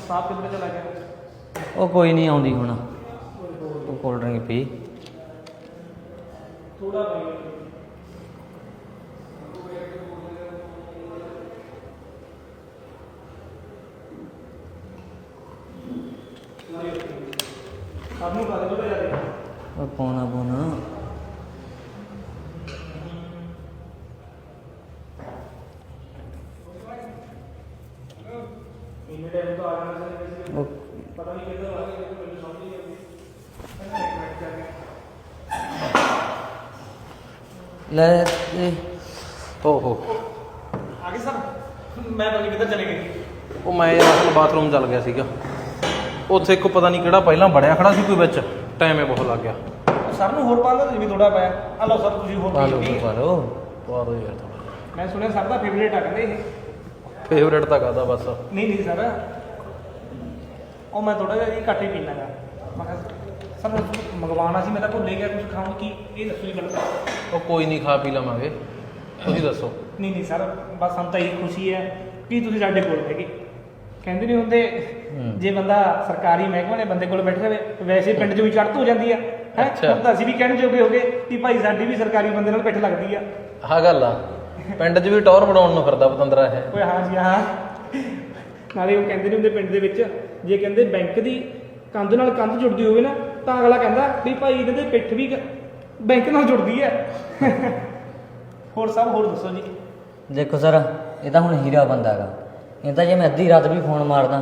ਸਾਫ਼ ਕਿੱਧਰ ਚਲਾ ਗਿਆ? ਉਹ ਕੋਈ ਨਹੀਂ ਆਉਂਦੀ ਹੁਣ। ਤੂੰ ਕੋਲਡ ਡਰਿੰਕ ਪੀ। ਥੋੜਾ ਆਪ ਨੂੰ ਕਰ ਦੋ ਯਾਰ ਉਹ ਪੌਣਾ ਪੌਣਾ ਇੰਨੇ ਟਾਈਮ ਤੋਂ ਆ ਜਾਣਾ ਸੀ ਉਹ ਪਤਾ ਨਹੀਂ ਕਿੱਧਰ ਆ ਗਿਆ ਮੈਨੂੰ ਸਮਝ ਨਹੀਂ ਆਉਂਦੀ ਲੈ ਇਹ ਓਹੋ ਆ ਗਏ ਸਰ। ਮੈਂ ਪਤਾ ਨਹੀਂ ਕਿੱਧਰ ਚਲੇ ਗਏ। ਉਹ ਮੈਂ ਅਸਲ ਬਾਥਰੂਮ ਚੱਲ ਗਿਆ ਸੀਗਾ। ਉੱਥੇ ਇੱਕ ਪਤਾ ਨਹੀਂ ਕਿਹੜਾ ਪਹਿਲਾਂ ਬੜਿਆ ਖੜਾ ਸੀ ਕੋਈ ਵਿੱਚ। ਟਾਈਮ ਹੀ ਬਹੁਤ ਲੱਗ ਗਿਆ। ਸਰ ਨੂੰ ਹੋਰ ਪਾ ਲਓ ਤੁਸੀਂ ਵੀ ਥੋੜਾ ਪਾਇਆ ਆ ਲਓ ਸਰ ਤੁਸੀਂ ਹੋਰ ਪਾ ਲਓ ਪੀ ਪਾ ਲਓ। ਪਵਾ ਦੋ ਯਾਰ ਮੈਂ ਸੁਣਿਆ ਸਰ ਦਾ ਫੇਵਰੇਟ ਆ ਕਹਿੰਦੇ ਇਹ। ਫੇਵਰੇਟ ਤਾਂ ਕਾਦਾ ਬਸ। ਨਹੀਂ ਨਹੀਂ ਸਰ। ਉਹ ਮੈਂ ਥੋੜਾ ਜਿਹਾ ਜੀ ਘੱਟ ਹੀ ਪੀਣਾ ਗਾ। ਮੈਂ ਕਿਹਾ ਸਰ ਮੰਗਵਾਉਣਾ ਸੀ ਮੈਂ ਤਾਂ ਭੁੱਲ ਗਿਆ ਕੁਝ ਖਾਣ ਕੀ ਇਹ ਦੱਸੋ ਜੀ ਗੱਲ। ਉਹ ਕੋਈ ਨਹੀਂ ਖਾ ਪੀ ਲਵਾਂਗੇ। ਤੁਸੀਂ ਦੱਸੋ। ਨਹੀਂ ਨਹੀਂ ਸਰ ਬਸ ਸਾਨੂੰ ਤਾਂ ਇਹ ਖੁਸ਼ੀ ਹੈ ਕਿ ਤੁਸੀਂ ਸਾਡੇ ਕੋਲ ਹੈਗੇ। ਕਹਿੰਦੇ ਨਹੀਂ ਹੁੰਦੇ। ਜੇ ਬੰਦਾ ਸਰਕਾਰੀ ਮਹਿਕਮੇ ਵਾਲੇ ਬੰਦੇ ਕੋਲ ਬੈਠੇ ਰਵੇ ਵੈਸੇ ਪਿੰਡ 'ਚ ਵੀ ਚੜ੍ਹਤ ਹੋ ਜਾਂਦੀ ਹੈ ਹੈ? ਅੱਛਾ। ਤਾਂ ਅਸੀਂ ਵੀ ਕਹਿਣ ਜੋਗੇ ਹੋਗੇ ਕਿ ਭਾਈ ਸਾਡੀ ਵੀ ਸਰਕਾਰੀ ਬੰਦੇ ਨਾਲ ਪਿੱਠ ਲੱਗਦੀ ਆ। ਆਹ ਗੱਲ ਆ। ਪਿੰਡ 'ਚ ਵੀ ਟੌਰ ਬਣਾਉਣ ਨੂੰ ਫਿਰਦਾ ਪਤੰਦਰਾ ਹੈ ਓਏ ਹਾਂ ਜੀ ਹਾਂ। ਨਾਲੇ ਉਹ ਕਹਿੰਦੇ ਨੇ ਹੁੰਦੇ ਪਿੰਡ ਦੇ ਵਿੱਚ ਜੇ ਕਹਿੰਦੇ ਬੈਂਕ ਦੀ ਕੰਧ ਨਾਲ ਕੰਧ ਜੁੜਦੀ ਹੋਵੇ ਨਾ ਤਾਂ ਅਗਲਾ ਕਹਿੰਦਾ ਵੀ ਭਾਈ ਇਹਨਾਂ ਦੇ ਪਿੱਠ ਵੀ ਬੈਂਕ ਨਾਲ ਜੁੜਦੀ ਹੈ। ਹੋਰ ਸਭ ਹੋਰ ਦੱਸੋ ਜੀ। ਦੇਖੋ ਸਰ ਇਹ ਤਾਂ ਹੁਣ ਹੀਰਾ ਬੰਦਾ ਹੈਗਾ। ਇਹ ਤਾਂ ਜੇ ਮੈਂ ਅੱਧੀ ਰਾਤ ਵੀ ਫੋਨ ਮਾਰਦਾ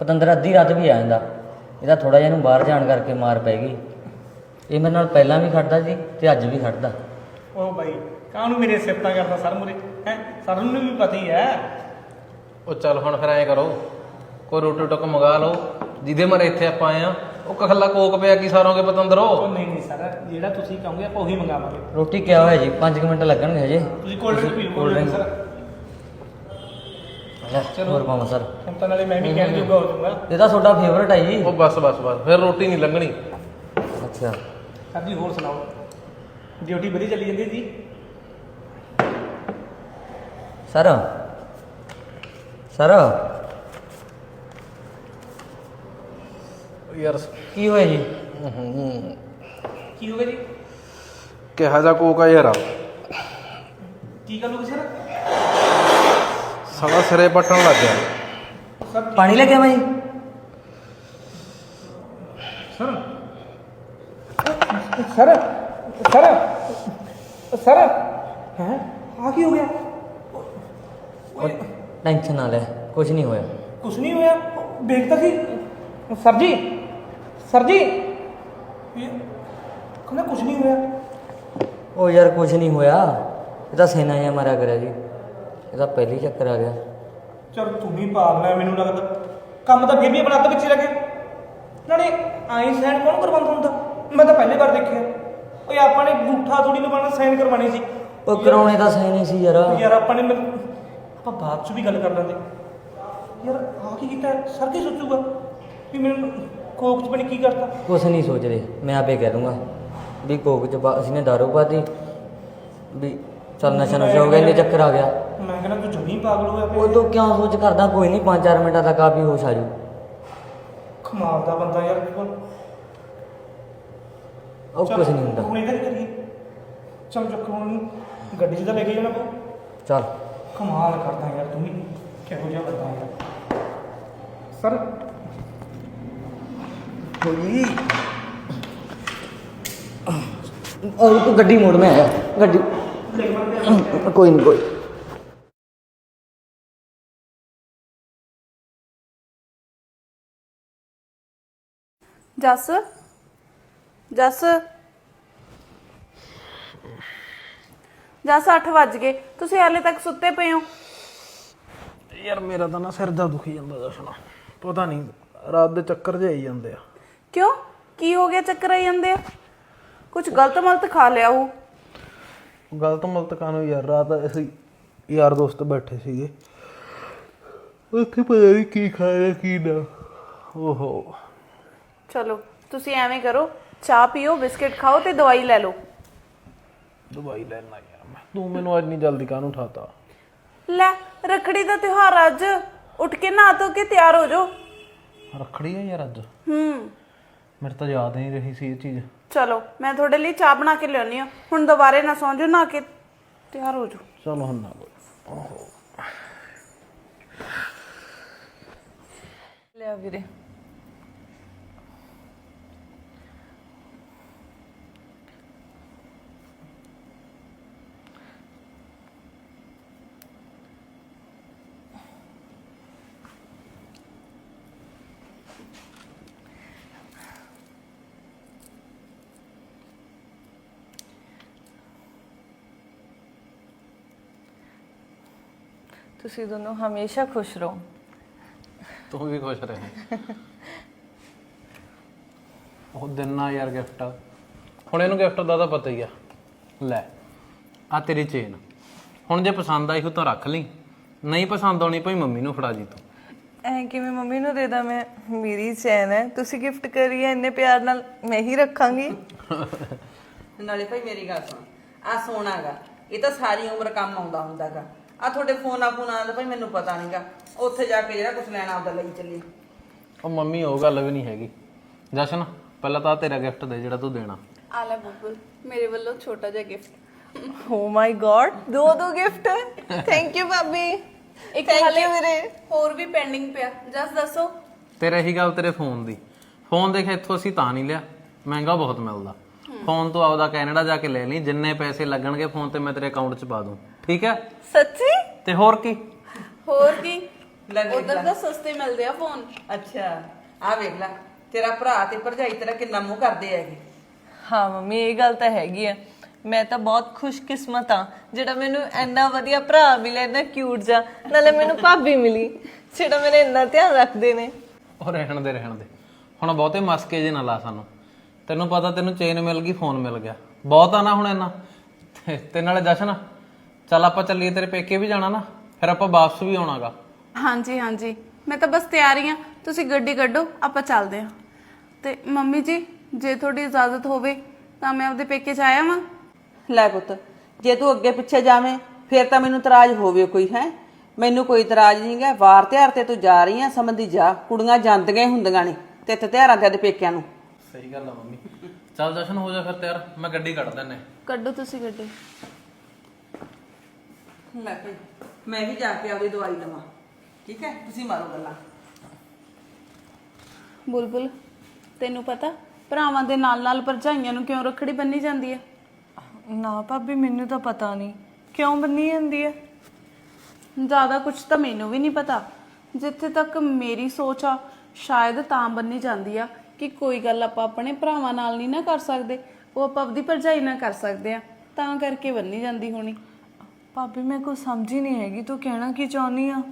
ਪਤੰਦਰ ਅੱਧੀ ਰਾਤ ਵੀ ਆ ਜਾਂਦਾ। ਇਹਦਾ ਥੋੜਾ ਜਿਹਾ ਇਹਨੂੰ ਬਾਹਰ ਜਾਣ ਕਰਕੇ ਮਾਰ ਪੈ ਗਈ। ਇਹ ਮੇਰੇ ਨਾਲ ਪਹਿਲਾਂ ਵੀ ਖੜਦਾ ਸੀ ਤੇ ਅੱਜ ਵੀ ਖੜਦਾ। ਉਹ ਭਾਈ ਕਾਹਨੂੰ ਮੇਰੇ ਸਿਫਤਾਂ ਕਰਦਾ ਸਰ ਮੁਰੇ? ਹੈ? ਸਰ ਨੂੰ ਵੀ ਪਤਾ ਹੀ ਹੈ। ਉਹ ਚੱਲ ਹੁਣ ਫਿਰ ਐਂ ਕਰੋ। ਕੋਈ ਰੋਟੀ ਟੁੱਕ ਮੰਗਾ ਲਓ। ਜਿਹਦੇ ਮਾਰੇ ਇੱਥੇ ਆਪਾਂ ਆਏ ਆ ਉਹ ਕਖਲਾ ਕੋਕ ਪਿਆ ਕੀ ਸਾਰੋਗੇ ਪਤੰਦਰੋ? ਉਹ ਨਹੀਂ ਨਹੀਂ ਸਰ ਜਿਹੜਾ ਤੁਸੀਂ ਕਹੋਗੇ ਆਪਾਂ ਉਹੀ ਮੰਗਾਵਾਂਗੇ। ਰੋਟੀ ਕਿਆ ਹੋਇਆ ਜੀ? 5 ਮਿੰਟ ਲੱਗਣਗੇ ਹਜੇ। ਤੁਸੀਂ ਕੋਲਡ ਡਰਿੰਕ ਪੀਓ ਕੋਲਡ ਡਰਿੰਕ। ਸਰ। ਲੈ ਹੋਰ ਪਾਵਾਂ ਸਰ। ਹੁਣ ਤਾਂ ਨਾਲੇ ਮੈਂ ਵੀ ਕਹਿਣ ਜੋਗਾ ਹੋ ਜਾਊਗਾ। ਇਹ ਤਾਂ ਤੁਹਾਡਾ ਫੇਵਰਟ ਹੈ ਜੀ। ਉਹ ਬਸ ਬਸ ਬਸ ਫਿਰ ਰੋਟੀ ਨਹੀਂ ਲੰਘਣੀ। ਅੱਛਾ। ਸਰ ਜੀ ਹੋਰ ਸੁਣਾਓ? ਡਿਊਟੀ ਵਧੀਆ ਚੱਲੀ ਜਾਂਦੀ ਜੀ? Sir sir. ਯਾਰ ਕੀ ਹੋਇਆ ਜੀ? ਹੂੰ ਕੀ ਹੋ ਗਿਆ ਜੀ? ਕਿਹਾ ਜਾ ਕੋਕ ਯਾਰ। ਕੀ ਗੱਲ ਹੋ ਗਈ ਸਰ? ਸਾਲਾ ਸਿਰੇ ਪੱਟਣ ਲੱਗ ਗਿਆ। ਸਰ ਪਾਣੀ ਲੈ ਕੇ ਆਵਾਂ ਜੀ? ਸਰ। Sir sir sir. ਹੈ? ਆ ਕੀ ਹੋ ਗਿਆ? ਟੈਨਸ਼ਨ ਨਾ ਲੈ ਕੁਝ ਨਹੀਂ ਹੋਇਆ। ਕੁਛ ਨਹੀਂ ਹੋਇਆ? ਦੇਖਦਾ ਸੀ। ਸਰ ਜੀ ਸਰ ਜੀ। ਇਹ ਕਹਿੰਦਾ ਕੁਛ ਨਹੀਂ ਹੋਇਆ। ਉਹ ਯਾਰ ਕੁਝ ਨਹੀਂ ਹੋਇਆ। ਇਹ ਤਾਂ ਸੈਨਾ ਜਿਹਾ ਮਾਰਿਆ ਕਰਿਆ ਜੀ। ਇਹਦਾ ਪਹਿਲੀ ਚੱਕਰ ਆ ਗਿਆ। ਚਲ ਤੂੰ ਵੀ ਪਾਗਲ ਹੈ ਮੈਨੂੰ ਲੱਗਦਾ। ਕੰਮ ਤਾਂ ਫਿਰ ਵੀ ਆਪਣਾ ਅੱਧ ਵਿੱਚ ਹੀ ਲੱਗੇ ਨਾਲੇ ਆਈ ਸਾਈਨ ਕੌਣ ਕਰਵਾਉਂਦਾ ਹੁੰਦਾ? ਮੈਂ ਤਾਂ ਪਹਿਲੀ ਵਾਰ ਦੇਖਿਆ। ਓਏ ਆਪਾਂ ਨੇ ਗੂਠਾ ਥੋੜੀ ਲਵਾਣਾ ਸਾਈਨ ਕਰਵਾਣੀ ਸੀ। ਉਹ ਕਰਾਉਣੇ ਤਾਂ ਸਹੀ ਨਹੀਂ ਸੀ ਯਾਰ। ਯਾਰ ਆਪਾਂ ਨੇ ਮੈਨੂੰ- ਆਪਾਂ ਬਾਅਦ ਚ ਵੀ ਗੱਲ ਕਰ ਲੈਂਦੇ ਯਾਰ ਆ ਕੀ ਕੀਤਾ? ਸਰ ਕੀ ਸੋਚੂਗਾ? ਵੀ ਮੈਨੂੰ ਕੋਕ ਚ ਬਣੀ ਕੀ ਕਰਤਾ? ਕੁਛ ਨਹੀਂ ਸੋਚਦੇ ਮੈਂ ਆਪੇ ਕਹਿ ਦੂੰਗਾ ਵੀ ਕੋਕ ਚ ਪਾ- ਅਸੀਂ ਨੇ ਦਾਰੂ ਪਾਤੀ ਵੀ ਚੱਲ ਨਸ਼ਾ ਨਸ਼ਾ ਹੋ ਗਿਆ ਇੰਨੇ ਚੱਕਰ ਆ ਗਿਆ। ਮੈਂ ਕਹਿੰਦਾ ਤੂੰ ਜਮੀ ਪਾਗਲ ਹੋਇਆ ਉਹ ਪਿਆ। ਤੂੰ ਕਿਉਂ ਸੋਚ ਕਰਦਾ ਕੋਈ ਨਹੀਂ 5-4 ਮਿੰਟਾਂ ਤੱਕ ਆਪ ਹੀ ਹੋਸ਼ ਆ ਜੂ। ਕਮਾਲ ਦਾ ਬੰਦਾ ਯਾਰ ਉਹ ਕੁਛ ਨਹੀਂ ਹੁੰਦਾ। ਹੁਣ ਇਹਦਾ ਕੀ ਕਰੀਏ। ਚਲ ਚੱਕ ਹੁਣ ਗੱਡੀ 'ਚ ਤਾਂ ਲੈ ਕੇ ਜਾਣਾ ਪਊ। ਚੱਲ। ਕਮਾਲ ਕਰਦਾ ਯਾਰ ਤੂੰ ਵੀ। ਕਿਹੋ ਜਿਹਾ ਬੰਦਾ ਯਾਰ। ਸਰ ਹੋਈ ਉਹ ਤੂੰ ਗੱਡੀ ਮੋੜ ਮੈਂ ਆਇਆ। ਗੱਡੀ। ਕੋਈ ਨਹੀਂ ਕੋਈ ਜੱਸ? ਜੱਸ? ਜੱਸ 8 ਵੱਜ ਗਏ। ਤੁਸੀਂ ਹਾਲੇ ਤੱਕ ਸੁੱਤੇ ਪਏ ਹੋ। ਯਾਰ ਮੇਰਾ ਤਾਂ ਨਾ ਸਿਰ ਦਾ ਦੁਖੀ ਜਾਂਦਾ ਜਸ਼ਨਾ। ਪਤਾ ਨਹੀਂ ਰਾਤ ਦੇ ਚੱਕਰ ਜਿਹੇ ਆਈ ਜਾਂਦੇ ਆ। ਕਿਉਂ? ਕੀ ਹੋ ਗਿਆ ਚੱਕਰ ਆਈ ਜਾਂਦੇ ਆ? ਕੁਝ ਗਲਤ ਮਲਤ ਖਾ ਲਿਆ ਉਹ? ਗਲਤ ਮਲਤ ਕਾਨੂੰ ਯਾਰ ਰਾਤ ਅਸੀਂ ਯਾਰ ਦੋਸਤ ਬੈਠੇ ਸੀਗੇ। ਉੱਥੇ ਪਤਾ ਨਹੀਂ ਕੀ ਖਾਇਆ ਕੀ ਨਾ। ਓਹੋ। ਚਲੋ ਤੁਸੀਂ ਐਵੇਂ ਕਰੋ ਚਾਹ ਪੀਓ ਬਿਸਕਟ ਖਾਓ ਤੇ ਦਵਾਈ ਲੈ ਲਓ। ਦਵਾਈ ਲੈਣਾ ਯਾਰ ਮੈਂ। ਤੂੰ ਮੈਨੂੰ ਅੱਜ ਨਹੀਂ ਜਲਦੀ ਕਾਹਨੂੰ ਉਠਾਤਾ ਲੈ ਰਖੜੀ ਦਾ ਤਿਉਹਾਰ ਅੱਜ। ਉੱਠ ਕੇ ਨਹਾ ਧੋ ਕੇ ਤਿਆਰ ਹੋ ਜਾਓ। ਰੱਖੜੀ ਹੈ ਯਾਰ ਅੱਜ? ਹੂੰ। ਮੇਰੇ ਤਾਂ ਯਾਦ ਨਹੀਂ ਰਹੀ ਸੀ ਇਹ ਚੀਜ਼। ਚਲੋ ਮੈਂ ਤੁਹਾਡੇ ਲਈ ਚਾਹ ਬਣਾ ਕੇ ਲਿਆਉਣੀ ਆ ਹੁਣ ਦੁਬਾਰੇ ਨਾ ਸੌਂ ਜਾਓ ਨਾ ਕੇ ਤਿਆਰ ਹੋ ਜਾਓ। ਚਲੋ ਹੁਣ ਨਾ ਲਿਆ ਵੀਰੇ। ਤੁਸੀਂ ਦੋਨੋਂ ਹਮੇਸ਼ਾ ਖੁਸ਼ ਰਹੋ। ਤੂੰ ਵੀ ਖੁਸ਼ ਰਹੇ। ਉਹ ਦਿਨ ਨਾ ਯਾਰ ਗਿਫਟ। ਹੁਣ ਇਹਨੂੰ ਗਿਫਟ ਦਾ ਤਾਂ ਪਤਾ ਹੀ ਆ। ਲੈ ਆ ਤੇਰੀ ਚੇਨ। ਹੁਣ ਜੇ ਪਸੰਦ ਆਈ ਹੋ ਤਾਂ ਰੱਖ ਲਈ। ਨਹੀਂ ਪਸੰਦ ਆਉਣੀ ਭਾਈ ਮੰਮੀ ਨੂੰ ਫੜਾ ਜੀ ਤੂੰ। ਐ ਕਿਵੇਂ ਮੰਮੀ ਨੂੰ ਦੇ ਦਾਂ ਮੈਂ? ਮੇਰੀ ਚੈਨ ਹੈ। ਤੁਸੀਂ ਗਿਫਟ ਕਰੀ ਹੈ ਇੰਨੇ ਪਿਆਰ ਨਾਲ ਮੈਂ ਹੀ ਰੱਖਾਂਗੀ। ਨਾਲੇ ਭਾਈ ਮੇਰੀ ਗੱਲ ਸੁਣ। ਆ ਸੋਨਾਗਾ ਇਹ ਤਾਂ ਸਾਰੀ ਉਮਰ ਕੰਮ ਆਉਂਦਾ ਹੁੰਦਾਗਾ। ਆ ਤੁਹਾਡੇ ਫੋਨਾਂ ਫੋਨਾਂ ਦਾ ਭਾਈ ਮੈਨੂੰ ਪਤਾ ਨਹੀਂਗਾ ਉੱਥੇ ਜਾ ਕੇ ਜਿਹੜਾ ਕੁਝ ਲੈਣਾ ਉਹਦਾ ਲਈ ਚੱਲੀ ਉਹ ਮੰਮੀ ਉਹ ਗੱਲ ਵੀ ਨਹੀਂ ਹੈਗੀ। ਜਸ਼ਨ ਪਹਿਲਾਂ ਤਾਂ ਆਹ ਤੇਰਾ ਗਿਫਟ ਦੇ ਜਿਹੜਾ ਤੂੰ ਦੇਣਾ। ਆ ਲੈ ਬੁਲਬੁਲ ਮੇਰੇ ਵੱਲੋਂ ਛੋਟਾ ਜਿਹਾ ਗਿਫਟ ਓ ਮਾਈ ਗॉड ਦੋ ਦੋ ਗਿਫਟ ਥੈਂਕ ਯੂ ਭਾਬੀ। ਇੱਕ Thank ਹਾਲੇ ਵੀਰੇ। ਹੋਰ ਵੀ ਪੈਂਡਿੰਗ ਪਿਆ। ਜਸ ਦੱਸੋ। ਤੇਰੇ ਇਹੀ ਗੱਲ ਤੇਰੇ ਫੋਨ ਦੀ। ਫੋਨ ਦੇਖ ਇੱਥੋਂ ਅਸੀਂ ਤਾਂ ਨਹੀਂ ਲਿਆ। ਮਹਿੰਗਾ ਬਹੁਤ ਮਿਲਦਾ। ਫੋਨ ਤੋਂ ਆਪਦਾ ਕੈਨੇਡਾ ਜਾ ਕੇ ਲੈ ਲਈ। ਜਿੰਨੇ ਪੈਸੇ ਲੱਗਣਗੇ ਫੋਨ ਤੇ ਮੈਂ ਤੇਰੇ ਅਕਾਊਂਟ 'ਚ ਪਾ ਦੂੰ। ਠੀਕ ਹੈ? ਸੱਚੀ? ਤੇ ਹੋਰ ਕੀ? ਹੋਰ ਕੀ? ਲੈ ਵੇਖ ਉਧਰ ਲੈ। ਤਾਂ ਸਸਤੇ ਮਿਲਦੇ ਆ ਫੋਨ ਅੱਛਾ ਆ ਵੇਖ ਲੈ। ਤੇਰਾ ਭਰਾ ਤੇ ਭਰਜਾਈ ਤੇਰਾ ਕਿੰਨਾ ਮੂੰਹ ਕਰਦੇ ਹੈਗੇ ਹਾਂ ਮੰਮੀ ਇਹ ਗੱਲ ਤਾਂ ਹੈਗੀ ਆ। ਮੈਂ ਤਾਂ ਬਹੁਤ ਖੁਸ਼ਕਿਸਮਤ ਆ ਜਿਹੜਾ ਮੈਨੂੰ ਇੰਨਾ ਵਧੀਆ ਭਰਾ ਮਿਲਿਆ ਇੰਨਾ ਕਿਊਟ ਜਾ ਨਾਲੇ ਮੈਨੂੰ ਭਾਬੀ ਮਿਲੀ ਜਿਹੜਾ ਮੇਰੇ ਇੰਨਾ ਧਿਆਨ ਰੱਖਦੇ ਨੇ। ਉਹ ਰਹਿਣ ਦੇ ਰਹਿਣ ਦੇ। ਹੁਣ ਬਹੁਤੇ ਮਸਕੇ ਜੇ ਨਾ ਲਾ ਸਾਨੂੰ। ਤੈਨੂੰ ਪਤਾ ਤੈਨੂੰ ਚੇਨ ਮਿਲ ਗਈ ਫੋਨ ਮਿਲ ਗਿਆ। ਬਹੁਤ ਆ ਨਾ ਹੁਣ ਇੰਨਾ। ਤੇ- ਤੇ ਨਾਲੇ ਜਸ਼ਨ? ਚੱਲ ਆਪਾਂ ਚੱਲੀਏ ਤੇਰੇ ਪੇਕੇ ਵੀ ਜਾਣਾ ਨਾ ਫਿਰ ਆਪਾਂ ਵਾਪਸ ਵੀ ਆਉਣਾਗਾ। ਹਾਂਜੀ ਹਾਂਜੀ। ਮੈਂ ਤਾਂ ਬਸ ਤਿਆਰ ਹੀ ਆ ਤੁਸੀਂ ਗੱਡੀ ਕੱਢੋ ਆਪਾਂ ਚੱਲਦੇ ਆ ਤੇ ਮੰਮੀ ਜੀ ਜੇ ਤੁਹਾਡੀ ਇਜਾਜ਼ਤ ਹੋਵੇ ਤਾਂ ਮੈਂ ਆਪਦੇ ਪੇਕੇ ਚ ਆਇਆ ਵਾਂ। ਲੈ ਪੁੱਤ ਜੇ ਤੂੰ ਅੱਗੇ ਪਿੱਛੇ ਜਾਵੇਂ ਫਿਰ ਤਾਂ ਮੈਨੂੰ ਇਤਰਾਜ਼ ਹੋਵੇ ਕੋਈ ਹੈ? ਮੈਨੂੰ ਕੋਈ ਇਤਰਾਜ਼ ਨਹੀਂਗਾ ਵਾਰ ਤਿਉਹਾਰ ਤੇ ਤੂੰ ਜਾ ਰਹੀ ਆ ਸਮਝਦੀ ਜਾ। ਕੁੜੀਆਂ ਜਾਂਦੀਆਂ ਹੀ ਹੁੰਦੀਆਂ ਨੇ ਤੇ ਇੱਥੇ ਤਿਉਹਾਰਾਂ ਤੇ ਆਦੇ ਪੇਕਿਆਂ ਨੂੰ। ਸਹੀ ਗੱਲ ਆ ਮੰਮੀ। ਚੱਲ ਜਸ਼ਨ ਹੋ ਜਾ ਫਿਰ ਤਿਆਰ ਮੈਂ ਗੱਡੀ ਕੱਢ ਦਿੰਨੇ ਕੱਢੋ ਤੁਸੀਂ ਗੱਡੀ। ਲੈ ਭਾਈ ਮੈਂ ਵੀ ਜਾ ਕੇ ਆਪਦੀ ਦਵਾਈ ਲਵਾਂ। ਠੀਕ ਹੈ? ਤੁਸੀਂ ਮਾਰੋ ਗੱਲਾਂ। ਬੁਲਬੁਲ ਤੈਨੂੰ ਪਤਾ ਭਰਾਵਾਂ ਦੇ ਨਾਲ ਨਾਲ ਭਰਜਾਈਆਂ ਨੂੰ ਕਿਉਂ ਰੱਖੜੀ ਬੰਨੀ ਜਾਂਦੀ ਹੈ? ਨਾ ਭਾਬੀ ਮੈਨੂੰ ਤਾਂ ਪਤਾ ਨਹੀਂ। ਕਿਉਂ ਬੰਨੀ ਜਾਂਦੀ ਹੈ? ਜ਼ਿਆਦਾ ਕੁਝ ਤਾਂ ਮੈਨੂੰ ਵੀ ਨਹੀਂ ਪਤਾ। ਜਿੱਥੇ ਤੱਕ ਮੇਰੀ ਸੋਚ ਆ ਸ਼ਾਇਦ ਤਾਂ ਬੰਨੀ ਜਾਂਦੀ ਆ ਕਿ ਕੋਈ ਗੱਲ ਆਪਾਂ ਆਪਣੇ ਭਰਾਵਾਂ ਨਾਲ ਨਹੀਂ ਨਾ ਕਰ ਸਕਦੇ। ਉਹ ਆਪਾਂ ਆਪਦੀ ਭਰਜਾਈ ਨਾਲ ਕਰ ਸਕਦੇ ਆ। ਤਾਂ ਕਰਕੇ ਬੰਨੀ ਜਾਂਦੀ ਹੋਣੀ। ਭਾਬੀ ਮੈਂ ਕੁਝ ਸਮਝ ਹੀ ਨਹੀਂ ਹੈਗੀ ਤੂੰ ਕਹਿਣਾ ਕੀ ਚਾਹੁੰਦੀ ਆ?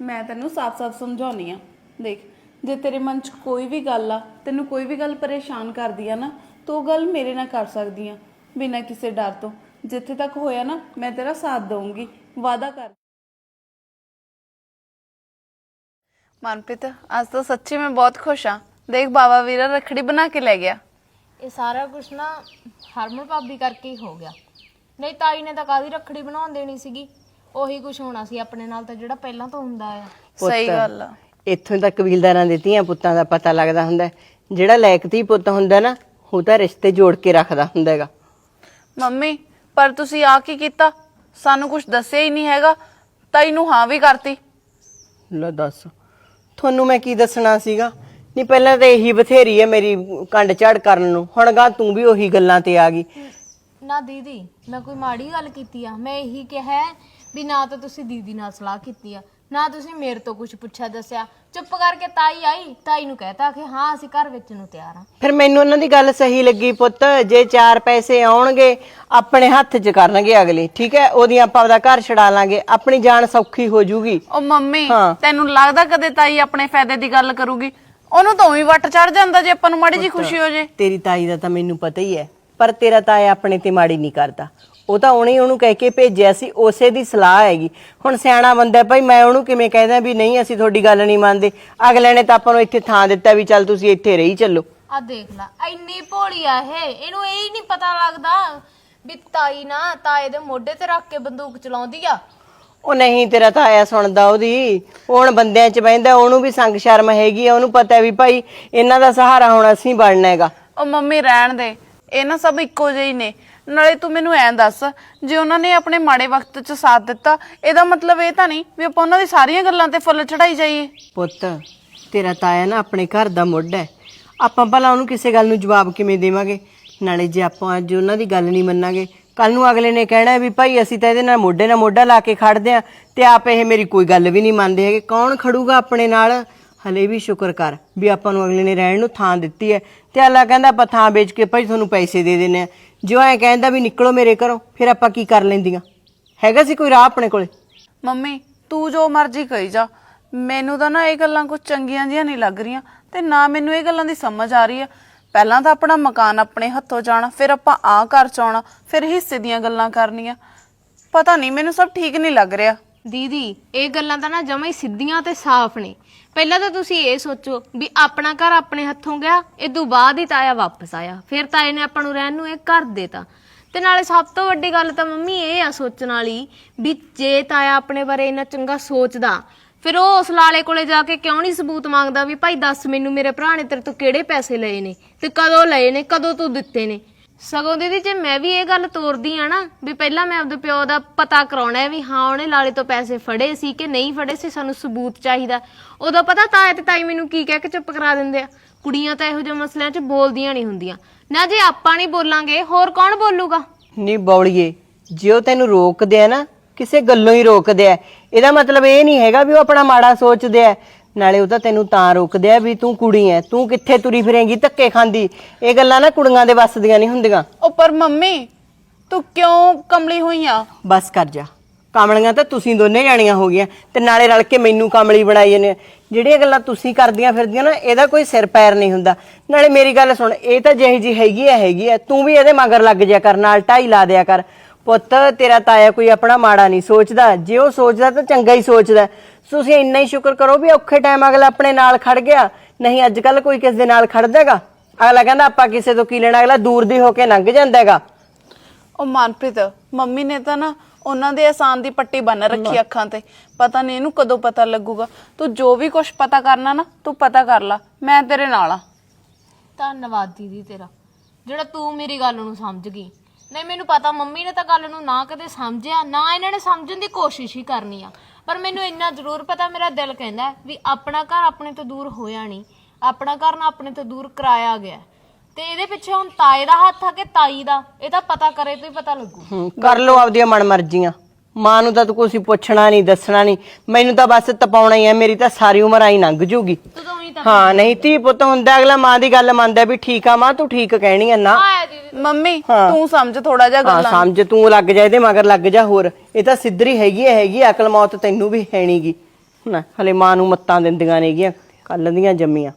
ਮੈਂ ਤੈਨੂੰ ਸਾਫ਼-ਸਾਫ਼ ਸਮਝਾਉਣੀ ਆ। ਦੇਖ ਜੇ ਤੇਰੇ ਮਨ 'ਚ ਕੋਈ ਵੀ ਗੱਲ ਆ ਤੈਨੂੰ ਕੋਈ ਵੀ ਗੱਲ ਪਰੇਸ਼ਾਨ ਕਰਦੀ ਆ ਨਾ ਤੂੰ ਉਹ ਗੱਲ ਮੇਰੇ ਨਾਲ ਕਰ ਸਕਦੀ ਆ ਬਿਨਾਂ ਕਿਸੇ ਡਰ ਤੋਂ। ਜਿੱਥੇ ਤੱਕ ਹੋਇਆ ਨਾ ਮੈਂ ਤੇਰਾ ਸਾਥ ਦਊਂਗੀ। ਵਾਅਦਾ ਕਰ। ਮਨਪ੍ਰੀਤ ਅੱਜ ਤਾਂ ਸੱਚੀ ਮੈਂ ਬਹੁਤ ਖੁਸ਼ ਆ। ਦੇਖ ਬਾਬਾ ਵੀਰਾ ਰੱਖੜੀ ਬਣਾ ਕੇ ਲੈ ਗਿਆ। ਇਹ ਸਾਰਾ ਕੁਝ ਨਾ ਹਰਮਨ ਭਾਬੀ ਕਰਕੇ ਹੀ ਹੋ ਗਿਆ। ਨਹੀਂ ਤਾਈ ਨੇ ਤਾਂ ਕਾਦੀ ਰੱਖੜੀ ਬਣਾਉਣ ਦੇਣੀ ਸੀਗੀ? ਉਹੀ ਕੁਝ ਹੋਣਾ ਸੀ ਆਪਣੇ ਨਾਲ ਤਾਂ ਜਿਹੜਾ ਪਹਿਲਾਂ ਤੋਂ ਹੁੰਦਾ ਆ। ਸਹੀ ਗੱਲ ਆ। ਇੱਥੋਂ ਤੱਕ ਕਬੀਲਦਾਰਾਂ ਦੇ ਧੀਆਂ ਪੁੱਤਾਂ ਦਾ ਪਤਾ ਲੱਗਦਾ ਹੁੰਦਾ ਹੈ। ਜਿਹੜਾ ਲਾਇਕ ਧੀ ਪੁੱਤ ਹੁੰਦਾ ਨਾ ਉਹ ਤਾਂ ਰਿਸ਼ਤੇ ਜੋੜ ਕੇ ਰੱਖਦਾ ਹੁੰਦਾ ਹੈਗਾ। ਮੰਮੀ ਪਰ ਤੁਸੀਂ ਆ ਕੀ ਕੀਤਾ? ਸਾਨੂੰ ਕੁਝ ਦੱਸਿਆ ਹੀ ਨਹੀਂ ਹੈਗਾ। ਤਾਈ ਨੂੰ ਹਾਂ ਵੀ ਕਰਤੀ। ਲੈ ਦੱਸ ਤੁਹਾਨੂੰ ਮੈਂ ਕੀ ਦੱਸਣਾ ਸੀਗਾ? ਨਹੀਂ ਪਹਿਲਾਂ ਤਾਂ ਇਹੀ ਬਥੇਰੀ ਹੈ ਮੇਰੀ ਕੰਡ ਝਾੜ ਕਰਨ ਨੂੰ। ਹੁਣ ਗਾ ਤੂੰ ਵੀ ਉਹੀ ਗੱਲਾਂ ਤੇ ਆ ਗਈ। ਨਾ ਦੀਦੀ ਮੈਂ ਕੋਈ ਮਾੜੀ ਗੱਲ ਕੀਤੀ ਆ। ਮੈਂ ਇਹੀ ਕਿਹਾ ਹੈ ਵੀ ਨਾ ਤਾਂ ਤੁਸੀਂ ਦੀਦੀ ਨਾਲ ਸਲਾਹ ਕੀਤੀ ਆ ਨਾ ਤੁਸੀਂ ਮੇਰੇ ਤੋਂ ਕੁਝ ਪੁੱਛਿਆ ਦੱਸਿਆ। ਚੁੱਪ ਕਰਕੇ ਤਾਈ ਆਈ ਤਾਈ ਨੂੰ ਕਹਿਤਾ ਕਿ ਹਾਂ ਅਸੀਂ ਘਰ ਵਿੱਚ ਨੂੰ ਤਿਆਰ ਆ। ਫਿਰ ਮੈਨੂੰ ਉਹਨਾਂ ਦੀ ਗੱਲ ਸਹੀ ਲੱਗੀ ਪੁੱਤ ਜੇ ਚਾਰ ਪੈਸੇ ਆਉਣਗੇ ਆਪਣੇ ਹੱਥ 'ਚ ਕਰਨਗੇ ਅਗਲੇ ਠੀਕ ਹੈ? ਉਹਦੀਆਂ ਆਪਾਂ ਉਹਦਾ ਘਰ ਛਡਾ ਲਾਂਗੇ ਆਪਣੀ ਜਾਨ ਸੌਖੀ ਹੋ ਜੂਗੀ। ਉਹ ਮੰਮੀ ਹਾਂ। ਤੈਨੂੰ ਲੱਗਦਾ ਕਦੇ ਤਾਈ ਆਪਣੇ ਫਾਇਦੇ ਦੀ ਗੱਲ ਕਰੂਗੀ? ਉਹਨੂੰ ਤਾਂ ਉਹੀ ਵੱਟ ਚੜ ਜਾਂਦਾ ਜੇ ਆਪਾਂ ਨੂੰ ਮਾੜੀ ਜੀ ਖੁਸ਼ੀ ਹੋ ਜੇ। ਤੇਰੀ ਤਾਈ ਦਾ ਤਾਂ ਮੈਨੂੰ ਪਤਾ ਹੀ ਹੈ। ਪਰ ਤੇਰਾ ਤਾਇਆ ਆਪਣੇ ਤੇ ਮਾੜੀ ਨਹੀਂ ਕਰਦਾ। ਉਹ ਤਾਂ ਉਹਨੇ ਉਹਨੂੰ ਕਹਿ ਕੇ ਭੇਜਿਆ ਸੀ ਉਸੇ ਦੀ ਸਲਾਹ ਹੈਗੀ। ਹੁਣ ਸਿਆਣਾ ਬੰਦਾ ਹੈ, ਭਾਈ ਮੈਂ ਉਹਨੂੰ ਕਿਵੇਂ ਕਹਿਦਾ ਵੀ ਨਹੀਂ ਅਸੀਂ ਤੁਹਾਡੀ ਗੱਲ ਨਹੀਂ ਮੰਨਦੇ। ਅਗਲੇ ਨੇ ਤਾਂ ਆਪਾਂ ਨੂੰ ਇੱਥੇ ਥਾਂ ਦਿੱਤਾ ਵੀ ਚੱਲ ਤੁਸੀਂ ਇੱਥੇ ਰਹੀ ਚੱਲੋ। ਆ ਦੇਖ ਲੈ ਇੰਨੀ ਭੋਲੀ ਆ ਇਹ ਇਹਨੂੰ ਇਹ ਹੀ ਨਹੀਂ ਪਤਾ ਲੱਗਦਾ ਵੀ ਤਾਈ ਨਾ ਤਾਏ ਦੇ ਮੋਢੇ ਤੇ ਰੱਖ ਕੇ ਬੰਦੂਕ ਚਲਾਉਂਦੀ ਆ। ਉਹ ਨਹੀਂ ਤੇਰਾ ਤਾਂ ਆਇਆ ਸੁਣਦਾ ਉਹਦੀ। ਉਹ ਹੁਣ ਬੰਦਿਆਂ 'ਚ ਬਹਿੰਦਾ ਉਹਨੂੰ ਵੀ ਸੰਗ ਸ਼ਰਮ ਹੈਗੀ ਆ। ਉਹਨੂੰ ਪਤਾ ਵੀ ਭਾਈ ਇਹਨਾਂ ਦਾ ਸਹਾਰਾ ਹੁਣ ਅਸੀਂ ਬਣਨਾ ਹੈਗਾ। ਉਹ ਮੰਮੀ ਰਹਿਣ ਦੇ। ਇਹ ਨਾ ਸਭ ਇੱਕੋ ਜਿਹੇ ਹੀ ਨੇ। ਨਾਲੇ ਤੂੰ ਮੈਨੂੰ ਐਂ ਦੱਸ, ਜੇ ਉਹਨਾਂ ਨੇ ਆਪਣੇ ਮਾੜੇ ਵਕਤ 'ਚ ਸਾਥ ਦਿੱਤਾ, ਇਹਦਾ ਮਤਲਬ ਇਹ ਤਾਂ ਨਹੀਂ ਵੀ ਆਪਾਂ ਉਹਨਾਂ ਦੀ ਸਾਰੀਆਂ ਗੱਲਾਂ ਤੇ ਫੁੱਲ ਚੜਾਈ ਜਾਈਏ? ਪੁੱਤ, ਤੇਰਾ ਤਾਇਆ ਨਾ ਆਪਣੇ ਘਰ ਦਾ ਮੁੱਢ ਹੈ। ਆਪਾਂ ਭਲਾ ਉਹਨੂੰ ਕਿਸੇ ਗੱਲ ਨੂੰ ਜਵਾਬ ਕਿਵੇਂ ਦੇਵਾਂਗੇ? ਨਾਲੇ ਜੇ ਆਪਾਂ ਅੱਜ ਉਹਨਾਂ ਦੀ ਗੱਲ ਨਹੀਂ ਮੰਨਾਂਗੇ ਕੱਲ ਨੂੰ ਅਗਲੇ ਨੇ ਕਹਿਣਾ ਵੀ ਭਾਈ ਅਸੀਂ ਤਾਂ ਇਹਦੇ ਨਾਲ ਮੋਢੇ ਨਾਲ ਮੋਢਾ ਲਾ ਕੇ ਖੜਦੇ ਆ ਤੇ ਆਪ ਇਹ ਮੇਰੀ ਕੋਈ ਗੱਲ ਵੀ ਨਹੀਂ ਮੰਨਦੇ ਹੈਗੇ। ਕੌਣ ਖੜੂਗਾ ਆਪਣੇ ਨਾਲ? ਹਲੇ ਵੀ ਸ਼ੁਕਰ ਕਰ ਵੀ ਆਪਾਂ ਨੂੰ ਅਗਲੇ ਨੇ ਰਹਿਣ ਨੂੰ ਥਾਂ ਦਿੱਤੀ ਹੈ। ਤੇ ਅੱਲਾ ਕਹਿੰਦਾ ਆਪਾਂ ਥਾਂ ਵੇਚ ਕੇ ਭਾਈ ਤੁਹਾਨੂੰ ਪੈਸੇ ਦੇ ਦਿੰਨੇ ਆ ਜੋ ਐ ਕਹਿੰਦਾ ਵੀ ਨਿਕਲੋ ਮੇਰੇ ਘਰੋਂ ਫਿਰ ਆਪਾਂ ਕੀ ਕਰ ਲੈਂਦੀਆਂ? ਹੈਗਾ ਸੀ ਕੋਈ ਰਾਹ ਆਪਣੇ ਕੋਲੇ? ਮੰਮੀ ਤੂੰ ਜੋ ਮਰਜ਼ੀ ਕਹੀ ਜਾ। ਮੈਨੂੰ ਤਾਂ ਨਾ ਇਹ ਗੱਲਾਂ ਕੁਝ ਚੰਗੀਆਂ ਜੀਆਂ ਨਹੀਂ ਲੱਗ ਰਹੀਆਂ ਤੇ ਨਾ ਮੈਨੂੰ ਇਹ ਗੱਲਾਂ ਦੀ ਸਮਝ ਆ ਰਹੀ ਆ ਪਹਿਲਾਂ ਤਾਂ ਆਪਣਾ ਮਕਾਨ ਆਪਣੇ ਹੱਥੋਂ ਜਾਣਾ ਫਿਰ ਆਪਾਂ ਆ ਘਰ ਚ ਆਉਣਾ ਫਿਰ ਹਿੱਸੇ ਦੀਆਂ ਗੱਲਾਂ ਕਰਨੀਆਂ। ਪਤਾ ਨਹੀਂ ਮੈਨੂੰ ਸਭ ਠੀਕ ਨਹੀਂ ਲੱਗ ਰਿਹਾ। ਦੀਦੀ ਇਹ ਗੱਲਾਂ ਤਾਂ ਨਾ ਜਮਾਂ ਹੀ ਸਿੱਧੀਆਂ ਤੇ ਸਾਫ਼ ਨੇ। ਪਹਿਲਾਂ ਤਾਂ ਤੁਸੀਂ ਇਹ ਸੋਚੋ ਵੀ ਆਪਣਾ ਘਰ ਆਪਣੇ ਹੱਥੋਂ ਗਿਆ ਇਹ ਤੋਂ ਬਾਅਦ ਹੀ ਤਾਇਆ ਵਾਪਸ ਆਇਆ। ਫਿਰ ਤਾਏ ਨੇ ਆਪਾਂ ਨੂੰ ਰਹਿਣ ਨੂੰ ਇਹ ਘਰ ਦੇਤਾ। ਤੇ ਨਾਲੇ ਸਭ ਤੋਂ ਵੱਡੀ ਗੱਲ ਤਾਂ ਮੰਮੀ ਇਹ ਆ ਸੋਚਣ ਵਾਲੀ ਵੀ ਜੇ ਤਾਇਆ ਆਪਣੇ ਬਾਰੇ ਇੰਨਾ ਚੰਗਾ ਸੋਚਦਾ, ਫਿਰ ਉਹ ਉਸ ਲਾਲੇ ਕੋਲੇ ਜਾ ਕੇ ਕਿਉਂ ਨਹੀਂ ਸਬੂਤ ਮੰਗਦਾ ਵੀ ਭਾਈ ਦੱਸ ਮੈਨੂੰ ਮੇਰੇ ਭਰਾ ਨੇ ਤੇਰੇ ਤੋਂ ਕਿਹੜੇ ਪੈਸੇ ਲਏ ਨੇ ਤੇ ਕਦੋਂ ਲਏ ਨੇ, ਕਦੋਂ ਤੂੰ ਦਿੱਤੇ ਨੇ। ਸਗੋਂ ਦੀਦੀ, ਜੇ ਮੈਂ ਵੀ ਇਹ ਗੱਲ ਤੋਰਦੀ ਆ ਨਾ, ਵੀ ਪਹਿਲਾਂ ਮੈਂ ਆਪਦੇ ਪਿਓ ਦਾ ਪਤਾ ਕਰਾਉਣਾ ਹੈ ਵੀ ਹਾਂ, ਉਹਨੇ ਲਾਲੇ ਤੋਂ ਪੈਸੇ ਫੜੇ ਸੀ ਕਿ ਨਹੀਂ ਫੜੇ ਸੀ, ਸਾਨੂੰ ਸਬੂਤ ਚਾਹੀਦਾ। ਉਦੋਂ ਪਤਾ ਤਾਏ ਤੇ ਤਾਈ ਮੈਨੂੰ ਕੀ ਕਹਿ ਕੇ ਚੁੱਪ ਕਰਾ ਦਿੰਦੇ ਆ? ਕੁੜੀਆਂ ਤਾਂ ਇਹੋ ਜਿਹੇ ਮਸਲਿਆਂ 'ਚ ਬੋਲਦੀਆਂ ਨਹੀਂ ਹੁੰਦੀਆਂ। ਨਾ ਜੇ ਆਪਾਂ ਨਹੀਂ ਬੋਲਾਂਗੇ, ਹੋਰ ਕੌਣ ਬੋਲੂਗਾ? ਨਹੀਂ ਬੌਲੀਏ, ਜੇ ਉਹ ਤੈਨੂੰ ਰੋਕਦੇ ਆ ਨਾ, ਕਿਸੇ ਗੱਲੋਂ ਹੀ ਰੋਕਦੇ ਆ। ਇਹਦਾ ਮਤਲਬ ਇਹ ਨਹੀਂ ਹੈਗਾ ਵੀ ਉਹ ਆਪਣਾ ਮਾੜਾ ਸੋਚਦੇ ਆ। ਨਾਲੇ ਉਹ ਤਾਂ ਤੈਨੂੰ ਤਾਂ ਰੋਕਦੇ ਆ ਵੀ ਤੂੰ ਕੁੜੀ ਐ। ਤੂੰ ਕਿੱਥੇ ਤੁਰੀ ਫਿਰੇਂਗੀ ਧੱਕੇ ਖਾਂਦੀ? ਇਹ ਗੱਲਾਂ ਨਾ ਕੁੜੀਆਂ ਦੇ ਵੱਸ ਦੀਆਂ ਨਹੀਂ ਹੁੰਦੀਆਂ। ਉਹ ਪਰ ਮੰਮੀ ਤੂੰ ਕਿਉਂ ਕਮਲੀ ਹੋਈ ਆ? ਬਸ ਕਰ ਜਾ। ਕਾਮਲੀਆਂ ਤਾਂ ਤੁਸੀਂ ਦੋਨੇ ਜਾਣੀਆਂ ਹੋ ਗਈਆਂ ਤੇ ਨਾਲੇ ਰਲ ਕੇ ਮੈਨੂੰ ਕਾਮਲੀ ਬਣਾਈ ਜਾਂਦੇ ਜਿਹੜੀਆਂ ਗੱਲਾਂ ਤੁਸੀਂ ਕਰਦੀਆਂ ਫਿਰਦੀਆਂ ਨਾ ਇਹਦਾ ਕੋਈ ਸਿਰ ਪੈਰ ਨਹੀਂ ਹੁੰਦਾ। ਨਾਲੇ ਮੇਰੀ ਗੱਲ ਸੁਣ ਇਹ ਤਾਂ ਜਿਹੀ ਜੀ ਹੈਗੀ ਆ ਹੈਗੀ ਆ ਤੂੰ ਵੀ ਇਹਦੇ ਮਗਰ ਲੱਗ ਜਾ ਕਰ ਨਾਲ ਢਾਈ ਲਾ ਦਿਆ ਕਰ। ਪੁੱਤ ਤੇਰਾ ਤਾਇਆ ਕੋਈ ਆਪਣਾ ਮਾੜਾ ਨਹੀਂ ਸੋਚਦਾ। ਜੇ ਉਹ ਸੋਚਦਾ ਤਾਂ ਚੰਗਾ ਹੀ ਸੋਚਦਾ। ਤੁਸੀਂ ਇੰਨਾ ਹੀ ਸ਼ੁਕਰ ਕਰੋ ਵੀ ਔਖੇ ਟਾਈਮ ਅਗਲਾ ਆਪਣੇ ਨਾਲ ਖੜ ਗਿਆ। ਨਹੀਂ ਅੱਜ ਕੱਲ ਕੋਈ ਕਿਸੇ ਦੇ ਨਾਲ ਖੜਦਾ ਹੈਗਾ। ਅਗਲਾ ਕਹਿੰਦਾ ਆਪਾਂ ਕਿਸੇ ਤੋਂ ਕੀ ਲੈਣਾ? ਅਗਲਾ ਦੂਰ ਦੀ ਹੋ ਕੇ ਲੰਘ ਜਾਂਦਾ ਹੈਗਾ। ਉਹ ਮਨਪ੍ਰੀਤ ਮੰਮੀ ਨੇ ਤਾਂ ਨਾ ਉਹਨਾਂ ਦੇ ਆਸਾਨ ਦੀ ਪੱਟੀ ਬੰਨ ਰੱਖੀ ਅੱਖਾਂ ਤੇ। ਪਤਾ ਨਹੀਂ ਇਹਨੂੰ ਕਦੋਂ ਪਤਾ ਲੱਗੂਗਾ। ਤੂੰ ਜੋ ਵੀ ਕੁਝ ਪਤਾ ਕਰਨਾ ਨਾ ਤੂੰ ਪਤਾ ਕਰ ਲੈ। ਮੈਂ ਤੇਰੇ ਨਾਲ ਆ। ਧੰਨਵਾਦ ਦੀਦੀ ਤੇਰਾ। ਜਿਹੜਾ ਤੂੰ ਮੇਰੀ ਗੱਲ ਨੂੰ ਸਮਝ ਗਈ। ਨਹੀਂ ਮੈਨੂੰ ਪਤਾ ਮੰਮੀ ਨੇ ਤਾਂ ਗੱਲ ਨੂੰ ਨਾ ਕਦੇ ਸਮਝਿਆ ਨਾ ਇਹਨਾਂ ਨੇ ਸਮਝਣ ਦੀ ਕੋਸ਼ਿਸ਼ ਹੀ ਕਰਨੀ ਆ। ਪਰ ਮੈਨੂੰ ਇੰਨਾ ਜ਼ਰੂਰ ਪਤਾ ਮੇਰਾ ਦਿਲ ਕਹਿੰਦਾ ਹੈ ਵੀ ਆਪਣਾ ਘਰ ਆਪਣੇ ਤੋਂ ਦੂਰ ਹੋਇਆ ਨਹੀਂ। ਆਪਣਾ ਘਰ ਨਾ ਆਪਣੇ ਤੋਂ ਦੂਰ ਕਰਾਇਆ ਗਿਆ। ਤੇ ਇਹਦੇ ਪਿੱਛੇ ਹੁਣ ਤਾਏ ਦਾ ਹੱਥ ਆ ਕਿ ਤਾਈ ਦਾ? ਇਹ ਤਾਂ ਪਤਾ ਕਰੇ ਤੋਂ ਹੀ ਪਤਾ ਲੱਗੂ। ਹੂੰ, ਕਰ ਲੋ ਆਪਦੀਆਂ ਮਨ ਮਰਜ਼ੀਆਂ ਮਾਂ ਨੂੰ ਤਾਂ ਤੂੰ ਕੁਛ ਪੁੱਛਣਾ ਨਹੀਂ ਦੱਸਣਾ ਨਹੀਂ। ਮੈਨੂੰ ਤਾਂ ਬਸ ਤਪਾਉਣਾ ਹੀ ਹੈ ਮੇਰੀ ਤਾਂ ਸਾਰੀ ਉਮਰ ਆਈ ਲੰਘ ਜੂਗੀ। ਤੂੰ ਤਾਂ ਤਾਂ ਹਾਂ ਨਹੀਂ ਧੀ ਪੁੱਤ ਹੁੰਦਾ ਅਗਲਾ ਮਾਂ ਦੀ ਗੱਲ ਮੰਨਦਾ ਵੀ ਠੀਕ ਆ ਮਾਂ ਤੂੰ ਠੀਕ ਕਹਿਣੀ ਆ ਨਾ। ਆਇਆ ਦੀਦੀ ਮੰਮੀ ਤੂੰ ਸਮਝ ਥੋੜਾ ਜਿਹਾ ਹਾਂ ਗੱਲਾਂ। ਸਮਝ ਤੂੰ ਲੱਗ ਜਾ ਇਹਦੇ ਮਗਰ ਲੱਗ ਜਾ ਹੋਰ। ਇਹ ਤਾਂ ਸਿੱਧਰੀ ਹੈਗੀ ਹੈ ਹੈਗੀ ਅਕਲ ਮੌਤ ਤੈਨੂੰ ਵੀ ਹੈ ਨਹੀਂਗੀ ਨਾ ਹਲੇ ਮਾਂ ਨੂੰ ਮੱਤਾਂ ਦਿੰਦੀਆਂ ਨੇਗੀਆਂ ਕੱਲ ਦੀਆਂ ਜੰਮੀਆਂ।